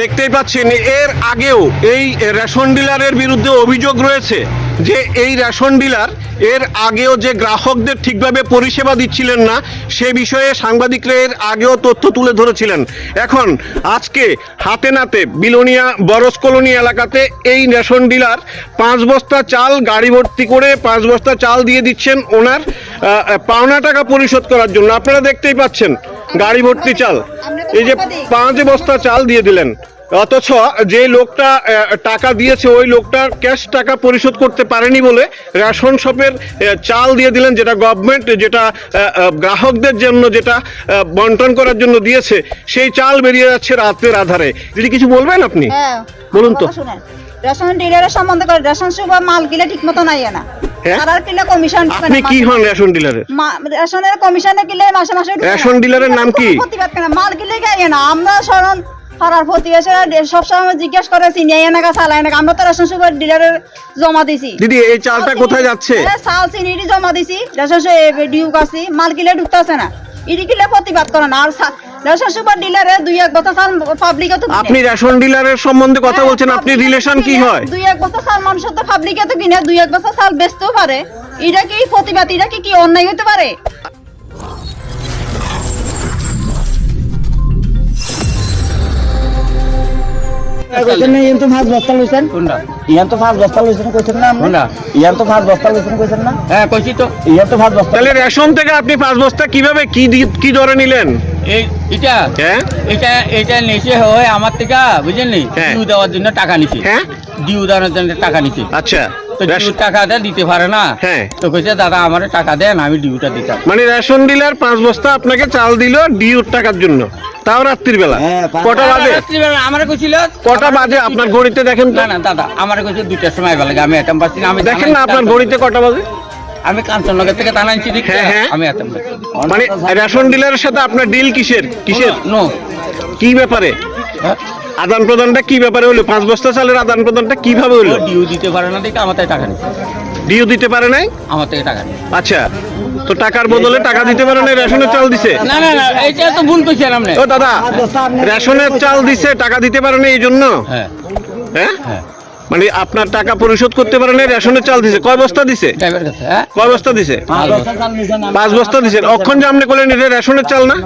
দেখতেই পাচ্ছেন, এর আগেও এই রেশন ডিলারের বিরুদ্ধে অভিযোগ রয়েছে যে এই রেশন ডিলার এর আগেও যে গ্রাহকদের ঠিকভাবে পরিষেবা দিচ্ছিলেন না, সে বিষয়ে সাংবাদিকরা এর আগেও তথ্য তুলে ধরেছিলেন। এখন আজকে হাতে নাতে বিলোনিয়া বরস কলোনি এলাকাতে এই রেশন ডিলার পাঁচ বস্তা চাল গাড়ি ভর্তি করে পাঁচ বস্তা চাল দিয়ে দিচ্ছেন ওনার পাওনা টাকা পরিশোধ করার জন্য। আপনারা দেখতেই পাচ্ছেন গাড়ি ভর্তি চাল। এই যে পাঁচ বস্তা চাল দিয়ে দিলেন। অথচ যে লোকটা টাকা দিয়েছে ওই লোকটা ক্যাশ টাকা পরিশোধ করতে পারেনি বলে রেশন শপের চাল দিয়ে দিলেন যেটা গভর্নমেন্ট যেটা গ্রাহকদের জন্য যেটা বন্টন করার জন্য দিয়েছে সেই চাল বেরিয়ে যাচ্ছে রাতের আধারে। যদি কিছু বলবেন আপনি? হ্যাঁ। বলুন তো। রেশন ডিলারের সম্বন্ধে করে রেশন মাল কিলে ঠিক মতো নাই না হ্যাঁ? কিলে কমিশন আপনি কি হন রেশন ডিলারের রেশনের কমিশনে কিলে মাসে মাসে রেশন ডিলারের নাম কি? প্রতিবাদ করে না, মাল কিলে না আমরা শরণ পাড়ার সবসময় জিজ্ঞেস করে চিনিয়ে এনে গা চালাই না আমরা তো রেশন সুপার ডিলারের জমা দিছি। দিদি এই চালটা কোথায় যাচ্ছে? চাল জমা দিছি। রেশন ডিউ কাছি মাল কিলে ঢুকতেছে না। ইডি কিলে প্রতিবাদ করে না। আর রেশন সুপার ডিলারে দুই এক বছর চাল পাবলিকে তো আপনি রেশন ডিলারের সম্বন্ধে কথা হ্যাঁ, বলছেন আপনি রিলেশন কি হয়? দুই এক বছর চাল মানুষের তো পাবলিকে তো কিনে দুই এক বছর চাল বেচতেও পারে। এটা কি প্রতিবাদ? এটা কি কি অন্যায় হতে পারে? ইয়ান তো পাঁচ বস্তা লইছেন? ইয়ান তো পাঁচ বস্তা লইছেন কইছেন না ইয়ান তো পাঁচ বস্তা লইছেন কইছেন না? হ্যাঁ কইছি তো। ইয়ান তো পাঁচ বস্তা তাহলে রেশন থেকে আপনি পাঁচ বস্তা কীভাবে কি দরে নিলেন? এটা হ্যাঁ এটা এটা নিচে হয় আমার থেকে বুঝলেন হ্যাঁ। ডিউ দেওয়ার জন্য টাকা নিছে। হ্যাঁ ডিউ দেওয়ার জন্য টাকা নিছে। আচ্ছা। তো ডিউ টাকাটা দিতে পারে না। হ্যাঁ। তো কইছে দাদা আমার টাকা দেন আমি ডিউটা দিতাম। মানে রেশন ডিলার পাঁচ বস্তা আপনাকে চাল দিল ডিউর টাকার জন্য। তাও রাত্রির বেলা। হ্যাঁ, কটা বাজে? রাত্রিবেলা আমার কইছিল কটা বাজে? আপনার ঘড়িতে দেখেন না না দাদা আমার কইছে দুইটার সময় বেলা আমি এতাম পাচ্ছি না আমি দেখেন না আপনার ঘড়িতে কটা বাজে? আমি কাঞ্চননগর থেকে আনছি দেখতে হ্যাঁ, হ্যাঁ। আমি পাচ্ছি মানে রেশন ডিলারের সাথে আপনার ডিল কিসের? কিসের? নো। কি ব্যাপারে? হ্যাঁ? আদান প্রদানটা কি ব্যাপারে হলো? পাঁচ বস্তা চালের আদান প্রদানটা কীভাবে ও হলো ডিউ দিতে পারে না দেখে আমার থেকে টাকা নিছে ডিউ দিতে পারে নাই? আমার থেকে টাকা নিছে আচ্ছা তো টাকার বদলে টাকা দিতে পারে নাই রেশনের চাল দিছে? না না না এইটা তো ভুল কইছেন আপনি। ও দাদা রেশনের চাল দিছে টাকা দিতে পারে না এই জন্য? হ্যাঁ। হ্যাঁ? হ্যাঁ। মানে আপনার টাকা পরিশোধ করতে পারে না রেশনের চাল দিছে। কয় বস্তা দিছে? হ্যাঁ? কয় বস্তা দিছে? পাঁচ বস্তা দিছেন অক্ষণ যে আপনি করলেন এটা রেশনের চাল না?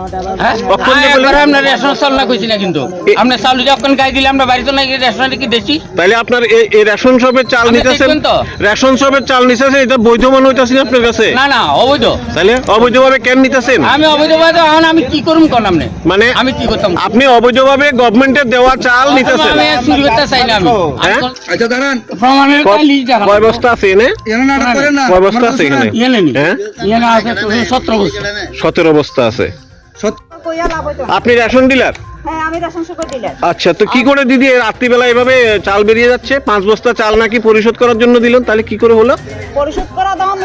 হ্যাঁ? অক্ষণ যে একবার রেশন চাল না কইছি না কিন্তু। আপনার চাল যখন গাই দিলে আমরা বাড়িতে না রেশনারি কি দেশি? তাহলে আপনার এই রেশন শপের চাল আপনি নিতেছেন রেশন শপের চাল নিতেছেন এটা বৈধ মনে হইতাছে আপনার কাছে? না না অবৈধ। তাহলে অবৈধভাবে কেন নিতেছেন? আমি অবৈধ ভাবে এখন আমি কি করুম কোন আপনি? মানে আমি কি করতাম? আপনি অবৈধভাবে গভর্নমেন্টের দেওয়া চাল নিতেছেন। আমি চুরি করতে চাই না আমি। হ্যাঁ? আচ্ছা দাঁড়ান। প্রমাণের লিস্ট দেখান। কয় বস্তা আছে এনে? করেন না। কয় বস্তা আছে এখানে ইয়ে হ্যাঁ? আছে বস্তা। আছে। আপনি রেশন ডিলার? হ্যাঁ আমি রেশন সুপার ডিলার। আচ্ছা তো কি করে দিদি রাত্রিবেলা এভাবে চাল বেরিয়ে যাচ্ছে? পাঁচ বস্তা চাল নাকি পরিশোধ করার জন্য দিলেন? তাহলে কি করে হলো? পরিশোধ করা দাম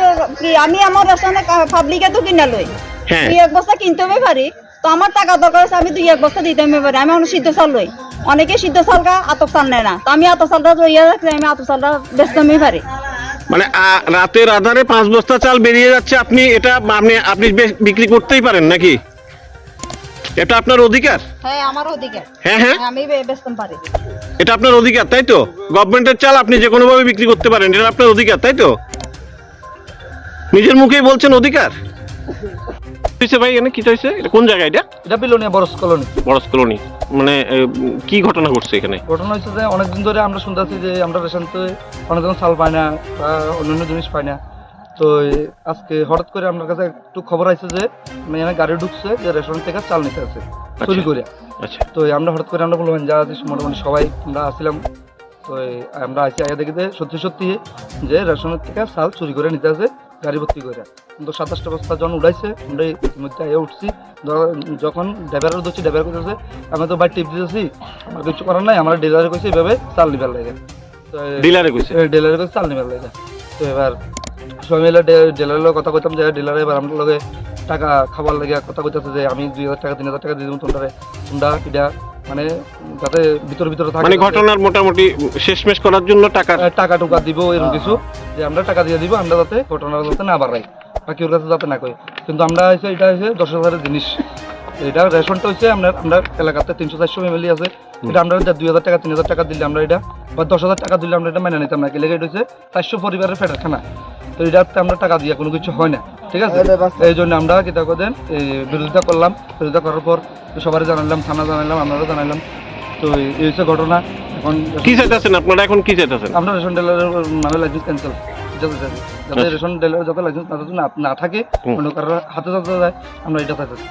আমি আমার রেশনে পাবলিকে তো কিনা লই। হ্যাঁ। এক বস্তা কিনতে হবে পারি তো আমার টাকা দরকার আছে আমি দুই এক বস্তা দিতে পারি আমি অনেক সিদ্ধ চাল লই। অনেকে সিদ্ধ চাল কা আতপ চাল নেয় না। তো আমি আতপ চালটা জইয়া রাখছি আমি আতপ চালটা বেচতে আমি পারি মানে রাতের আধারে পাঁচ বস্তা চাল বেরিয়ে যাচ্ছে আপনি এটা আপনি আপনি বিক্রি করতেই পারেন নাকি? এটা আপনার অধিকার? হ্যাঁ আমার অধিকার। হ্যাঁ হ্যাঁ। আমি বেচতে পারি। এটা আপনার অধিকার তাই তো? গভর্নমেন্টের চাল আপনি যে কোনো ভাবে বিক্রি করতে পারেন এটা আপনার অধিকার তাই তো? নিজের মুখেই বলছেন অধিকার? হয়েছে ভাই এখানে? কি হয়েছে এটা কোন জায়গা এটা? এটা বিলোনিয়া বরস কলোনি। বরস কলোনি। মানে কি ঘটনা ঘটছে এখানে? ঘটনা হচ্ছে যে অনেকদিন ধরে আমরা শুনতেছি যে আমরা রেশনতে অনেকজন চাল পাই না বা অন্যান্য জিনিস পাই না। তো আজকে হঠাৎ করে আপনার কাছে একটু খবর আছে যে মানে এখানে গাড়ি ঢুকছে যে রেশন থেকে চাল নিতে আছে চুরি করে। আচ্ছা। তো আমরা হঠাৎ করে আমরা বললাম যা আছি মোটামুটি সবাই আমরা আসছিলাম তো আমরা আসি আগে দেখি যে সত্যি সত্যি যে রেশনের থেকে চাল চুরি করে নিতে আছে। গাড়ি ভর্তি করে কিন্তু সাতাশটা বস্তা যখন উঠাইছে আমরা ইতিমধ্যে আগে উঠছি। যখন ড্রাইভারের ধরছি ড্রাইভার কইতেছে আমি তো বাইক টিপ দিতেছি আমার কিছু করার নাই আমার ডিলারে কইছে এইভাবে চাল নিবার লাগে। ডিলারে কইছে? ডিলারে কইছে চাল নিবার লাগে। তো এবার সবাই মিলে ডিলারের লগে কথা কইতাম যে ডিলারে এবার আমার লগে টাকা খাবার লাগে। কথা কইতাছে যে আমি দুই হাজার টাকা তিন হাজার টাকা দিয়ে দেবো তোমরা তোমরা এটা মানে যাতে ভিতরে ভিতরে থাকে মানে ঘটনার মোটামুটি শেষমেশ করার জন্য টাকা টাকা টুকা দিব এরকম কিছু যে আমরা টাকা দিয়ে দিব আমরা যাতে ঘটনা যাতে না বাড়াই বাকি ওর কাছে যাতে না কই কিন্তু আমরা এসে এটা এসে দশ হাজারের জিনিস। এটা রেশনটা হচ্ছে আমরা আমরা এলাকাতে তিনশো চারশো ফ্যামিলি আছে। এটা আমরা দুই হাজার টাকা তিন হাজার টাকা দিলে আমরা এটা বা দশ হাজার টাকা দিলে আমরা এটা মেনে নিতাম না। লেগে এটা হচ্ছে চারশো পরিবারের ফেটার খানা তো এটাতে আমরা টাকা দিয়ে কোনো কিছু হয় না। ঠিক আছে? এই জন্য আমরা কিতা করেন এই বিরোধিতা করলাম। বিরোধিতা করার পর সবাই জানালাম থানা জানালাম আপনারা জানালাম। তো এই হচ্ছে ঘটনা। এখন কি চাইতেছেন আপনারা? এখন কি চাইতেছেন আমরা রেশন ডিলারের মানে লাইসেন্স ক্যান্সেল যাতে রেশন ডিলার যাতে লাইসেন্স না না থাকে অন্য কারোর হাতে যাতে যায় আমরা এটা চাইতেছি